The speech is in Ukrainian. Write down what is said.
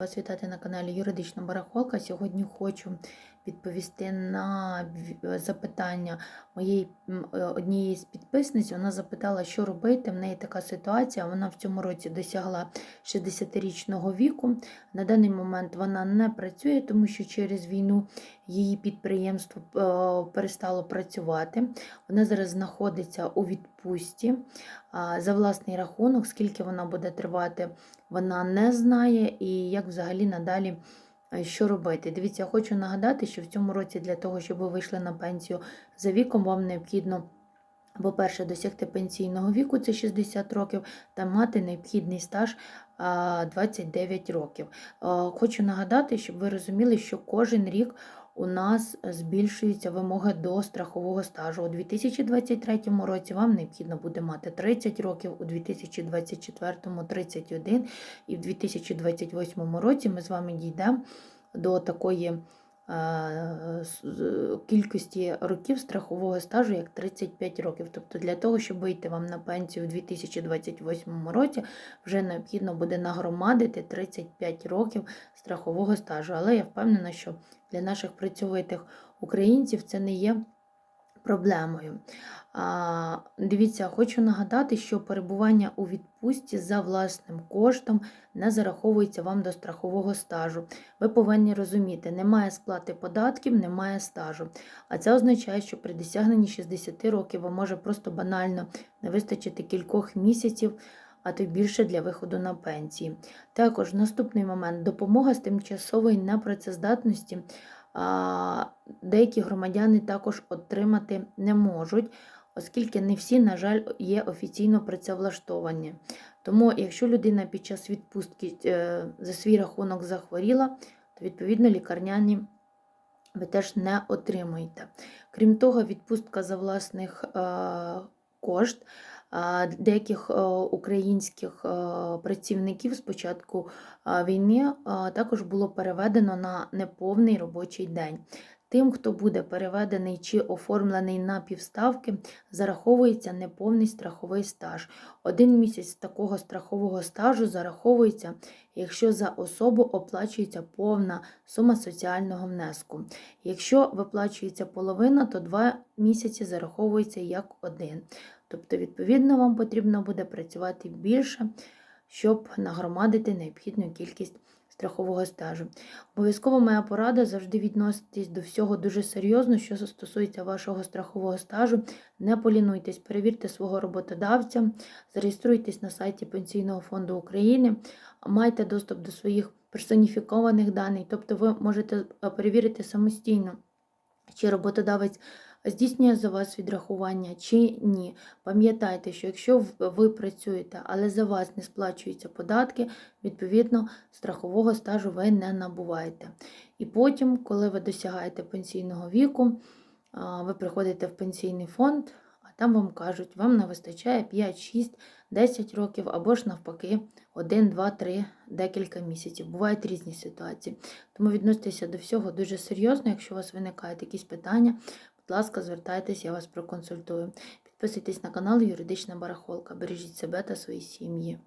Вас вітати на каналі Юридична Барахолка. Сьогодні хочу відповісти на запитання моєї е, однієї з підписниць. Вона запитала, що робити. В неї така ситуація. Вона в цьому році досягла 60-річного віку. На даний момент вона не працює, тому що через війну її підприємство е, перестало працювати. Вона зараз знаходиться у відпустці а, за власний рахунок, скільки вона буде тривати вона не знає і як взагалі надалі е, що робити. Дивіться, я хочу нагадати, що в цьому році для того, щоб ви вийшли на пенсію за віком, вам необхідно. По-перше, досягти пенсійного віку це 60 років, та мати необхідний стаж 29 років. Хочу нагадати, щоб ви розуміли, що кожен рік у нас збільшуються вимоги до страхового стажу. У 2023 році вам необхідно буде мати 30 років, у 2024 31 і в 2028 році ми з вами дійдемо до такої кількості років страхового стажу, як 35 років. Тобто для того, щоб вийти вам на пенсію в 2028 році, вже необхідно буде нагромадити 35 років страхового стажу. Але я впевнена, що для наших працьовитих українців це не є проблемою. А, дивіться, хочу нагадати, що перебування у відпустці за власним коштом не зараховується вам до страхового стажу. Ви повинні розуміти, немає сплати податків, немає стажу. А це означає, що при досягненні 60 років вам може просто банально не вистачити кількох місяців, а то більше для виходу на пенсії. Також наступний момент допомога з тимчасової непрацездатності. Деякі громадяни також отримати не можуть, оскільки не всі, на жаль, є офіційно працевлаштовані. Тому, якщо людина під час відпустки е, за свій рахунок захворіла, то відповідно лікарняні ви теж не отримуєте. Крім того, відпустка за власних е, кошт деяких е, українських е, працівників з початку війни також було переведено на неповний робочий день. Тим, хто буде переведений чи оформлений на півставки, зараховується неповний страховий стаж. Один місяць такого страхового стажу зараховується, якщо за особу оплачується повна сума соціального внеску. Якщо виплачується половина, то два місяці зараховується як один. Тобто, відповідно, вам потрібно буде працювати більше, щоб нагромадити необхідну кількість страхового стажу. Обов'язково моя порада завжди відноситись до всього дуже серйозно, що стосується вашого страхового стажу. Не полінуйтесь, перевірте свого роботодавця, зареєструйтесь на сайті Пенсійного фонду України, майте доступ до своїх персоніфікованих даних, тобто ви можете е, перевірити самостійно, чи роботодавець здійснює за вас відрахування чи ні. Пам'ятайте, що якщо ви працюєте, але за вас не сплачуються податки, відповідно страхового стажу ви не набуваєте. І потім, коли ви досягаєте пенсійного віку, ви приходите в пенсійний фонд, а там вам кажуть, вам не вистачає 5, 6, 10 років або ж навпаки 1, 2, 3, декілька місяців. Бувають різні ситуації. Тому відноситеся до всього дуже серйозно. Якщо у вас виникають якісь питання, будь ласка, звертайтеся, я вас проконсультую. Підписуйтесь на канал Юридична Барахолка. Бережіть себе та свої сім'ї.